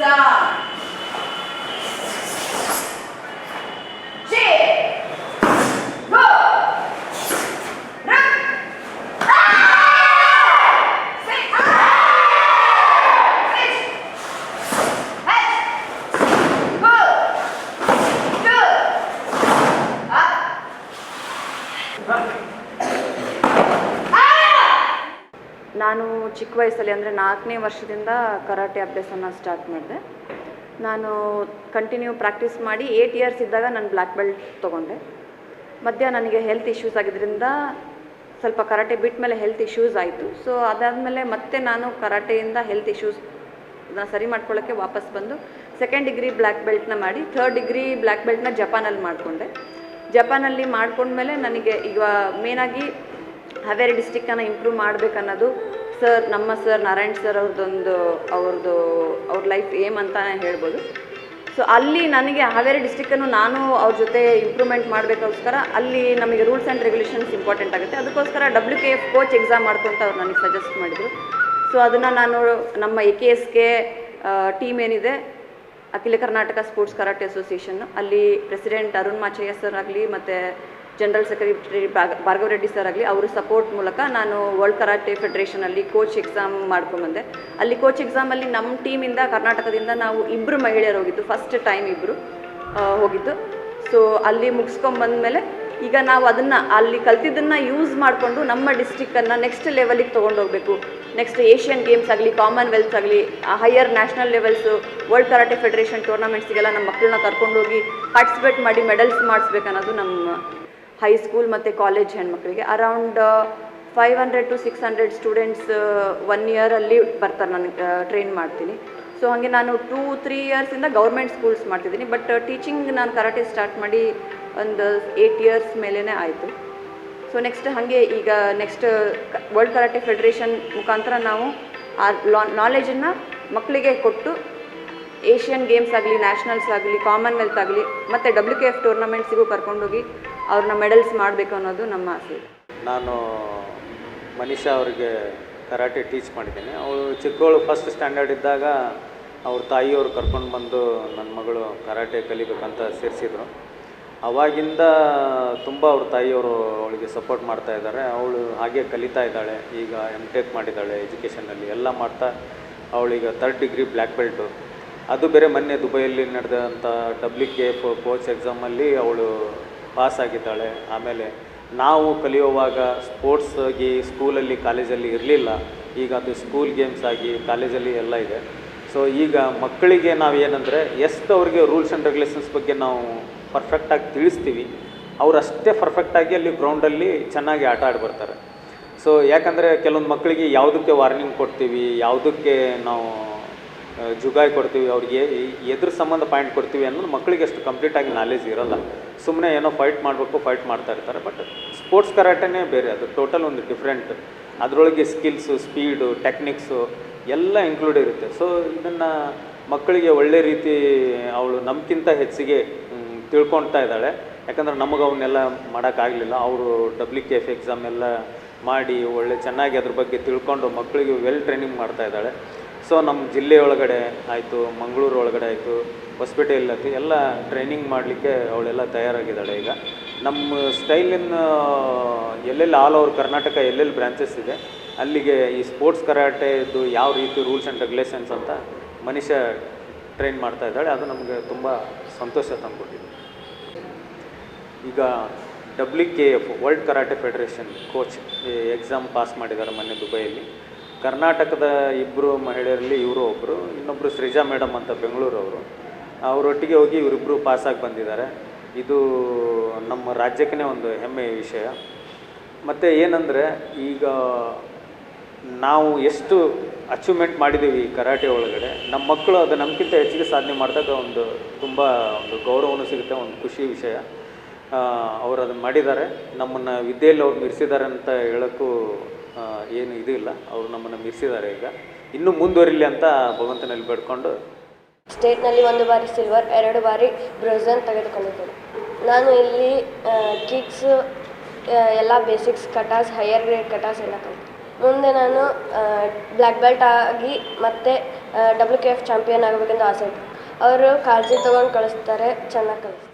三。ನಾನು ಚಿಕ್ಕ ವಯಸ್ಸಲ್ಲಿ ಅಂದರೆ ನಾಲ್ಕನೇ ವರ್ಷದಿಂದ ಕರಾಟೆ ಅಭ್ಯಾಸನ ಸ್ಟಾರ್ಟ್ ಮಾಡಿದೆ. ನಾನು ಕಂಟಿನ್ಯೂ ಪ್ರಾಕ್ಟೀಸ್ ಮಾಡಿ ಏಯ್ಟ್ ಇಯರ್ಸ್ ಇದ್ದಾಗ ನಾನು ಬ್ಲ್ಯಾಕ್ ಬೆಲ್ಟ್ ತೊಗೊಂಡೆ. ಮಧ್ಯ ನನಗೆ ಹೆಲ್ತ್ ಇಶ್ಯೂಸ್ ಆಗಿದ್ದರಿಂದ ಸ್ವಲ್ಪ ಕರಾಟೆ ಬಿಟ್ಟ ಮೇಲೆ ಹೆಲ್ತ್ ಇಶ್ಯೂಸ್ ಆಯಿತು. ಸೊ ಅದಾದಮೇಲೆ ಮತ್ತೆ ನಾನು ಕರಾಟೆಯಿಂದ ಹೆಲ್ತ್ ಇಶ್ಯೂಸ್ ಸರಿ ಮಾಡ್ಕೊಳ್ಳೋಕ್ಕೆ ವಾಪಸ್ ಬಂದು ಸೆಕೆಂಡ್ ಡಿಗ್ರಿ ಬ್ಲ್ಯಾಕ್ ಬೆಲ್ಟ್ನ ಮಾಡಿ ಥರ್ಡ್ ಡಿಗ್ರಿ ಬ್ಲ್ಯಾಕ್ ಬೆಲ್ಟ್ನ ಜಪಾನಲ್ಲಿ ಮಾಡಿಕೊಂಡೆ. ಜಪಾನಲ್ಲಿ ಮಾಡ್ಕೊಂಡ್ಮೇಲೆ ನನಗೆ ಈಗ ಮೇನಾಗಿ ಹಾವೇರಿ ಡಿಸ್ಟಿಕ್ಕನ್ನು ಇಂಪ್ರೂವ್ ಮಾಡಬೇಕನ್ನೋದು ಸರ್, ನಮ್ಮ ಸರ್, ನಾರಾಯಣ್ ಸರ್ ಅವ್ರದ್ದೊಂದು, ಅವ್ರದ್ದು, ಅವ್ರ ಲೈಫ್ ಏಮ್ ಅಂತ ಹೇಳ್ಬೋದು. ಸೊ ಅಲ್ಲಿ ನನಗೆ ಹಾವೇರಿ ಡಿಸ್ಟಿಕ್ಕನ್ನು ನಾನು ಅವ್ರ ಜೊತೆ ಇಂಪ್ರೂವ್ಮೆಂಟ್ ಮಾಡಬೇಕೋಸ್ಕರ ಅಲ್ಲಿ ನಮಗೆ ರೂಲ್ಸ್ ಆ್ಯಂಡ್ ರೆಗ್ಯುಲೇಷನ್ಸ್ ಇಂಪಾರ್ಟೆಂಟ್ ಆಗುತ್ತೆ. ಅದಕ್ಕೋಸ್ಕರ W K F coach exam ಮಾಡ್ಕೊಂತ ಅವ್ರು ನನಗೆ ಸಜೆಸ್ಟ್ ಮಾಡಿದರು. ಸೊ ಅದನ್ನು ನಾನು ನಮ್ಮ A K S K team ಏನಿದೆ, Akhila Karnataka sports karate association ಅಲ್ಲಿ ಪ್ರೆಸಿಡೆಂಟ್ ಅರುಣ್ ಮಾಚಯ್ಯ ಸರ್ ಆಗಲಿ ಮತ್ತು general secretary Bhargava Reddy sir ಆಗಲಿ, ಅವರ ಸಪೋರ್ಟ್ ಮೂಲಕ ನಾನು ವರ್ಲ್ಡ್ ಕರಾಟೆ ಫೆಡರೇಷನಲ್ಲಿ ಕೋಚ್ ಎಕ್ಸಾಮ್ ಮಾಡ್ಕೊಂಬಂದೆ. ಅಲ್ಲಿ ಕೋಚ್ ಎಕ್ಸಾಮಲ್ಲಿ ನಮ್ಮ ಟೀಮಿಂದ ಕರ್ನಾಟಕದಿಂದ ನಾವು ಇಬ್ಬರು ಮಹಿಳೆಯರು ಹೋಗಿದ್ದು ಫಸ್ಟ್ ಟೈಮ್ ಇಬ್ಬರು ಹೋಗಿದ್ದು. ಸೊ ಅಲ್ಲಿ ಮುಗಿಸ್ಕೊಂಬಂದ್ಮೇಲೆ ಈಗ ನಾವು ಅದನ್ನು, ಅಲ್ಲಿ ಕಲ್ತಿದ್ದನ್ನು ಯೂಸ್ ಮಾಡಿಕೊಂಡು ನಮ್ಮ ಡಿಸ್ಟಿಕ್ಕನ್ನು ನೆಕ್ಸ್ಟ್ ಲೆವೆಲಿಗೆ ತೊಗೊಂಡೋಗ್ಬೇಕು. ನೆಕ್ಸ್ಟ್ ಏಷ್ಯನ್ ಗೇಮ್ಸ್ ಆಗಲಿ ಕಾಮನ್ವೆಲ್ತ್ ಆಗಲಿ higher national levels world karate federation ಟೂರ್ನಮೆಂಟ್ಸ್ಗೆಲ್ಲ ನಮ್ಮ ಮಕ್ಕಳನ್ನ ಕರ್ಕೊಂಡೋಗಿ ಪಾರ್ಟಿಸಿಪೇಟ್ ಮಾಡಿ ಮೆಡಲ್ಸ್ ಮಾಡಿಸ್ಬೇಕನ್ನೋದು ನಮ್ಮ ಹೈಸ್ಕೂಲ್ ಮತ್ತು ಕಾಲೇಜ್ ಹೆಣ್ಮಕ್ಳಿಗೆ around five hundred to six hundred students one ಇಯರಲ್ಲಿ ಬರ್ತಾರೆ ನನಗೆ ಟ್ರೈನ್ ಮಾಡ್ತೀನಿ. ಸೊ ಹಾಗೆ ನಾನು ಟೂ ತ್ರೀ ಇಯರ್ಸಿಂದ ಗೌರ್ಮೆಂಟ್ ಸ್ಕೂಲ್ಸ್ ಮಾಡ್ತಿದ್ದೀನಿ ಬಟ್ ಟೀಚಿಂಗ್ ನಾನು ಕರಾಟೆ ಸ್ಟಾರ್ಟ್ ಮಾಡಿ ಒಂದು ಏಯ್ಟ್ ಇಯರ್ಸ್ ಮೇಲೇ ಆಯಿತು. ಸೊ ನೆಕ್ಸ್ಟ್ ಹಾಗೆ ಈಗ ನೆಕ್ಸ್ಟ್ ವರ್ಲ್ಡ್ ಕರಾಟೆ ಫೆಡರೇಷನ್ ಮುಖಾಂತರ ನಾವು ಆ ನಾಲೆಜನ್ನು ಮಕ್ಕಳಿಗೆ ಕೊಟ್ಟು ಏಷ್ಯನ್ ಗೇಮ್ಸ್ ಆಗಲಿ, ನ್ಯಾಷನಲ್ಸ್ ಆಗಲಿ, ಕಾಮನ್ವೆಲ್ತ್ ಆಗಲಿ, ಮತ್ತು ಡಬ್ಲ್ಯೂ ಕೆ ಎಫ್ ಟೂರ್ನಮೆಂಟ್ಸಿಗೂ ಕರ್ಕೊಂಡೋಗಿ ಅವ್ರನ್ನ ಮೆಡಲ್ಸ್ ಮಾಡಬೇಕು ಅನ್ನೋದು ನಮ್ಮ ಆಸೆ ನಾನು ಮನೀಷಾ ಅವರಿಗೆ ಕರಾಟೆ ಟೀಚ್ ಮಾಡಿದ್ದೀನಿ. ಅವಳು ಚಿಕ್ಕವಳು ಫಸ್ಟ್ ಸ್ಟ್ಯಾಂಡರ್ಡ್ ಇದ್ದಾಗ ಅವ್ರ ತಾಯಿಯವರು ಕರ್ಕೊಂಡು ಬಂದು ನನ್ನ ಮಗಳು ಕರಾಟೆ ಕಲಿಬೇಕಂತ ಸೇರಿಸಿದ್ರು. ಅವಾಗಿಂದ ತುಂಬ ಅವ್ರ ತಾಯಿಯವರು ಅವಳಿಗೆ ಸಪೋರ್ಟ್ ಮಾಡ್ತಾ ಇದ್ದಾರೆ. ಅವಳು ಹಾಗೆ ಕಲಿತಾ ಇದ್ದಾಳೆ. ಈಗ ಎಂ ಟೆಕ್ ಮಾಡಿದ್ದಾಳೆ ಎಜುಕೇಷನಲ್ಲಿ ಎಲ್ಲ ಮಾಡ್ತಾ, ಅವಳೀಗ ತರ್ಡ್ ಡಿಗ್ರಿ ಬ್ಲ್ಯಾಕ್ ಬೆಲ್ಟು ಅದು ಬೇರೆ ಮೊನ್ನೆ ದುಬೈಯಲ್ಲಿ ನಡೆದಂಥ ಡಬ್ಲ್ಯೂ ಕೆ ಎಫ್ ಕೋಚ್ ಎಕ್ಸಾಮಲ್ಲಿ ಅವಳು ಪಾಸ್ ಆಗಿದ್ದಾಳೆ. ಆಮೇಲೆ ನಾವು ಕಲಿಯುವಾಗ ಸ್ಪೋರ್ಟ್ಸ್ ಆಗಿ ಸ್ಕೂಲಲ್ಲಿ ಕಾಲೇಜಲ್ಲಿ ಇರಲಿಲ್ಲ. ಈಗ ಅದು ಸ್ಕೂಲ್ ಗೇಮ್ಸ್ ಆಗಿ ಕಾಲೇಜಲ್ಲಿ ಎಲ್ಲ ಇದೆ. ಸೊ ಈಗ ಮಕ್ಕಳಿಗೆ ನಾವು ಏನಂದರೆ, ಎಷ್ಟು ಅವ್ರಿಗೆ ರೂಲ್ಸ್ ಆ್ಯಂಡ್ ರೆಗ್ಯುಲೇಷನ್ಸ್ ಬಗ್ಗೆ ನಾವು ಪರ್ಫೆಕ್ಟಾಗಿ ತಿಳಿಸ್ತೀವಿ, ಅವ್ರು ಅಷ್ಟೇ ಪರ್ಫೆಕ್ಟಾಗಿ ಅಲ್ಲಿ ಗ್ರೌಂಡಲ್ಲಿ ಚೆನ್ನಾಗಿ ಆಟ ಆಡಿ ಬರ್ತಾರೆ. ಸೊ ಯಾಕಂದರೆ ಕೆಲವೊಂದು ಮಕ್ಕಳಿಗೆ ಯಾವುದಕ್ಕೆ ವಾರ್ನಿಂಗ್ ಕೊಡ್ತೀವಿ, ಯಾವುದಕ್ಕೆ ನಾವು ಜುಗಾಯಿ ಕೊಡ್ತೀವಿ, ಅವ್ರಿಗೆ ಎದ್ರ ಸಂಬಂಧ ಪಾಯಿಂಟ್ ಕೊಡ್ತೀವಿ ಅನ್ನೋದು ಮಕ್ಕಳಿಗೆ ಅಷ್ಟು ಕಂಪ್ಲೀಟಾಗಿ ನಾಲೆಜ್ ಇರೋಲ್ಲ. ಸುಮ್ಮನೆ ಏನೋ ಫೈಟ್ ಮಾಡಬೇಕು ಫೈಟ್ ಮಾಡ್ತಾ ಇರ್ತಾರೆ ಬಟ್ ಸ್ಪೋರ್ಟ್ಸ್ ಕರಾಟೆನೇ ಬೇರೆ, ಅದು ಟೋಟಲ್ ಒಂದು ಡಿಫ್ರೆಂಟ್ ಅದರೊಳಗೆ ಸ್ಕಿಲ್ಸು ಸ್ಪೀಡು ಟೆಕ್ನಿಕ್ಸು ಎಲ್ಲ ಇನ್ಕ್ಲೂಡ್ ಇರುತ್ತೆ. ಸೊ ಇದನ್ನು ಮಕ್ಕಳಿಗೆ ಒಳ್ಳೆ ರೀತಿ ಅವಳು ನಮಗಿಂತ ಹೆಚ್ಚಿಗೆ ತಿಳ್ಕೊಳ್ತಾ ಇದ್ದಾಳೆ. ಯಾಕಂದ್ರೆ ನಮಗೆ ಅವನ್ನೆಲ್ಲ ಮಾಡೋಕ್ಕಾಗಲಿಲ್ಲ. ಅವರು ಡಬ್ಲ್ಯೂ ಕೆ ಎಫ್ ಎಕ್ಸಾಮ್ ಎಲ್ಲ ಮಾಡಿ ಒಳ್ಳೆ ಚೆನ್ನಾಗಿ ಅದ್ರ ಬಗ್ಗೆ ತಿಳ್ಕೊಂಡು ಮಕ್ಕಳಿಗೆ ವೆಲ್ ಟ್ರೈನಿಂಗ್ ಮಾಡ್ತಾ ಇದ್ದಾಳೆ. ಸೊ ನಮ್ಮ ಜಿಲ್ಲೆ ಒಳಗಡೆ ಆಯಿತು, ಮಂಗಳೂರು ಒಳಗಡೆ ಆಯಿತು ಹೊಸಪೇಟೆಯಲ್ಲಿ ಆಯ್ತು, ಎಲ್ಲ ಟ್ರೈನಿಂಗ್ ಮಾಡಲಿಕ್ಕೆ ಅವಳೆಲ್ಲ ತಯಾರಾಗಿದ್ದಾಳೆ ಈಗ. ನಮ್ಮ ಸ್ಟೈಲಿನ ಎಲ್ಲೆಲ್ಲಿ ಆಲ್ ಓವರ್ ಕರ್ನಾಟಕ ಎಲ್ಲೆಲ್ಲಿ ಬ್ರಾಂಚಸ್ ಇದೆ, ಅಲ್ಲಿಗೆ ಈ ಸ್ಪೋರ್ಟ್ಸ್ ಕರಾಟೆದು ಯಾವ ರೀತಿ ರೂಲ್ಸ್ ಆ್ಯಂಡ್ ರೆಗ್ಯುಲೇಷನ್ಸ್ ಅಂತ ಮನುಷ್ಯ ಟ್ರೈನ್ ಮಾಡ್ತಾ ಇದ್ದಾಳೆ, ಅದು ನಮಗೆ ತುಂಬ ಸಂತೋಷ ತಂದುಕೊಟ್ಟಿದೆ. ಈಗ W K F world karate federation coach exam pass ಮಾಡಿದ್ದಾರೆ ಮೊನ್ನೆ ದುಬೈಯಲ್ಲಿ ಕರ್ನಾಟಕದ ಇಬ್ಬರು ಮಹಿಳೆಯರಲ್ಲಿ ಇವರು ಒಬ್ಬರು ಇನ್ನೊಬ್ಬರು ಸೃಜಾ ಮೇಡಮ್ ಅಂತ ಬೆಂಗಳೂರವರು. ಅವರೊಟ್ಟಿಗೆ ಹೋಗಿ ಇವರಿಬ್ಬರು ಪಾಸಾಗಿ ಬಂದಿದ್ದಾರೆ. ಇದು ನಮ್ಮ ರಾಜ್ಯಕ್ಕೇ ಒಂದು ಹೆಮ್ಮೆಯ ವಿಷಯ. ಮತ್ತು ಏನಂದರೆ, ಈಗ ನಾವು ಎಷ್ಟು ಅಚೀವ್ಮೆಂಟ್ ಮಾಡಿದ್ದೀವಿ ಈ ಕರಾಟೆ ಒಳಗಡೆ, ನಮ್ಮ ಮಕ್ಕಳು ಅದು ನಮಗಿಂತ ಹೆಚ್ಚಿಗೆ ಸಾಧನೆ ಮಾಡಿದಾಗ ಒಂದು ತುಂಬ ಒಂದು ಗೌರವನೂ ಸಿಗುತ್ತೆ, ಒಂದು ಖುಷಿ ವಿಷಯ. ಅವರು ಅದನ್ನು ಮಾಡಿದ್ದಾರೆ. ನಮ್ಮನ್ನು ವಿದ್ಯೆಯಲ್ಲಿ ಅವ್ರು ಮೀರಿಸಿದ್ದಾರೆ ಅಂತ ಹೇಳೋಕ್ಕೂ ಏನು ಇದು ಇಲ್ಲ. ಅವರು ನಮ್ಮನ್ನು ಮೀರಿಸಿದ್ದಾರೆ ಈಗ. ಇನ್ನೂ ಮುಂದುವರಿಲಿ ಅಂತ ಭಗವಂತನಲ್ಲಿ ಬೇಡ್ಕೊಂಡು ಸ್ಟೇಟ್ನಲ್ಲಿ ಒಂದು ಬಾರಿ ಸಿಲ್ವರ್ ಎರಡು ಬಾರಿ ಬ್ರೋಝನ್ ತೆಗೆದುಕೊಂಡಿದ್ದೇನೆ. ನಾನು ಇಲ್ಲಿ ಕಿಕ್ಸ್ ಎಲ್ಲ basics katas higher grade katas ಎಲ್ಲ ಕಲಿತೆ. ಮುಂದೆ ನಾನು ಬ್ಲ್ಯಾಕ್ ಬೆಲ್ಟ್ ಆಗಿ ಮತ್ತೆ ಡಬ್ಲ್ಯೂ ಕೆ ಎಫ್ ಚಾಂಪಿಯನ್ ಆಗಬೇಕೆಂದು ಆಸೆ ಇತ್ತು. ಅವರು ಕಾಳಜಿ ತೊಗೊಂಡು ಕಳಿಸ್ತಾರೆ, ಚೆನ್ನಾಗಿ ಕಲಿಸ್ತಾರೆ.